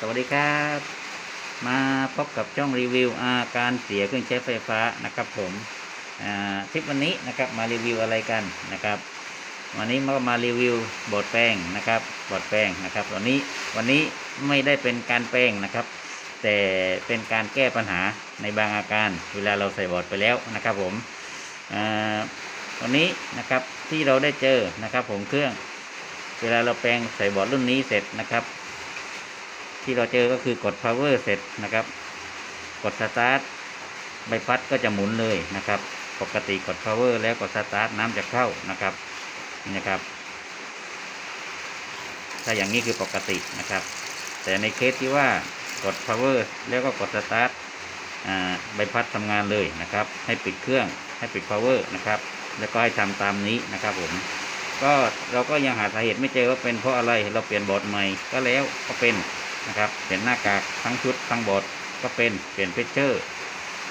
สวัสดีครับ มาพบกับช่องรีวิวอาการเสียเครื่องใช้ไฟฟ้านะครับผมอ่าคลิปวันนี้นะครับมารีวิวอะไรกันนะครับ วันนี้มามารีวิวบทแป้งนะครับบทแป้งนะครับวันนี้วันนี้ไม่ได้เป็นการแป้งนะครับ แต่เป็นการแก้ปัญหาในบางอาการ เวลาเราใส่บอร์ดไปแล้วนะครับผมวันนี้นะครับที่เราได้เจอนะครับผมเครื่อง เวลาเราแปลงใส่บอร์ดรุ่นนี้เสร็จนะครับ ที่เราเจอก็คือกด power เสร็จนะครับ กด start ใบพัดก็จะหมุนเลยนะครับ ปกติกด power แล้วกด start น้ำจะเข้านะครับนี่นะครับ ถ้าอย่างนี้คือปกตินะครับ แต่ในเคสที่ว่ากด power แล้วก็กด start อ่าใบพัดทำงานเลยนะครับ ให้ปิดเครื่องให้ปิด power นะครับ แล้วก็ให้ทำตามนี้นะครับผมก็เราก็ยังหาสาเหตุไม่เจอว่าเป็นเพราะอะไรเราเปลี่ยนบอร์ดใหม่ก็แล้วก็เป็น นะครับ เปลี่ยนหน้ากากทั้งชุดทั้งบอร์ดก็เป็นเปลี่ยนเพชเชอร์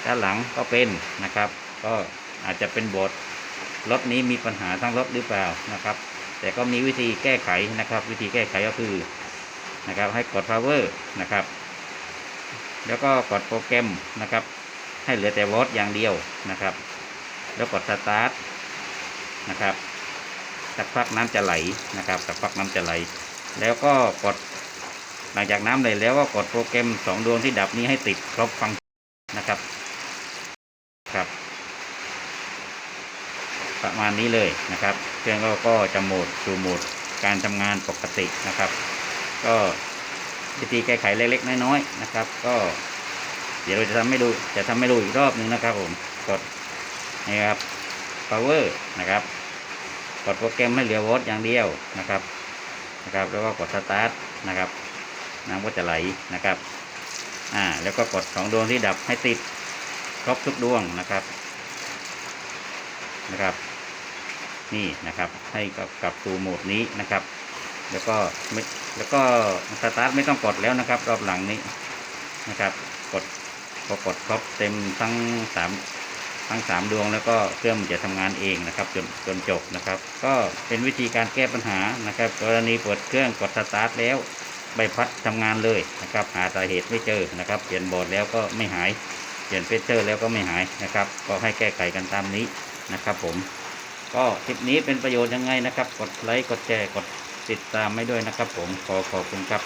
ด้านหลังก็เป็นนะครับ ก็อาจจะเป็นบอร์ดรถนี้มีปัญหาทั้งรถหรือเปล่านะครับ แต่ก็มีวิธีแก้ไขนะครับ วิธีแก้ไขก็คือนะครับ ให้กด power นะครับ แล้วก็กดโปรแกรมนะครับ ให้เหลือแต่วอตอย่างเดียวนะครับ แล้วกดสตาร์ทนะครับสักพักน้ำจะไหลนะครับสักพักน้ำจะไหล แล้วก็กด หลังจากน้ำไหลแล้วก็กดโปรแกรมสองดวงที่ดับนี้ให้ติดครบฟังนะครับครับ ประมาณนี้เลยนะครับ เครื่องก็ก็จะโหมดสู่โหมดการทำงานปกตินะครับ ก็วิธีแก้ไขเล็กๆน้อยๆนะครับ ก็เดี๋ยวเราจะทำให้ดูจะทำให้ดูอีกรอบหนึ่งนะครับผมกดนี่ครับ power นะครับกดโปรแกรมให้เหลือโวลต์อย่างเดียวนะครับนะครับ แล้วก็กดสตาร์ทนะครับ น้ำก็จะไหลนะครับ อ่า แล้วก็กดสองดวงที่ดับให้ติดครบทุกดวงนะครับ นะครับ นี่นะครับ ให้กับกับสู่โหมดนี้นะครับ แล้วก็ไม่แล้วก็สตาร์ทไม่ต้องกดแล้วนะครับ รอบหลังนี้นะครับ กดพอกดครบเต็มทั้งสามทั้งสามดวงแล้วก็เครื่องมันจะทำงานเองนะครับ จนจนจบนะครับ ก็เป็นวิธีการแก้ปัญหานะครับ กรณีเปิดเครื่องกดสตาร์ทแล้ว ใบพัดทำงานเลยนะครับ หาสาเหตุไม่เจอนะครับ เปลี่ยนบอร์ดแล้วก็ไม่หาย เปลี่ยนเฟเชอร์แล้วก็ไม่หายนะครับ ก็ให้แก้ไขกันตามนี้นะครับ ผม ก็คลิปนี้เป็นประโยชน์ยังไงนะครับ กดไลค์กดแชร์กดติดตามไม่ด้วยนะครับ ผมขอขอบคุณครับ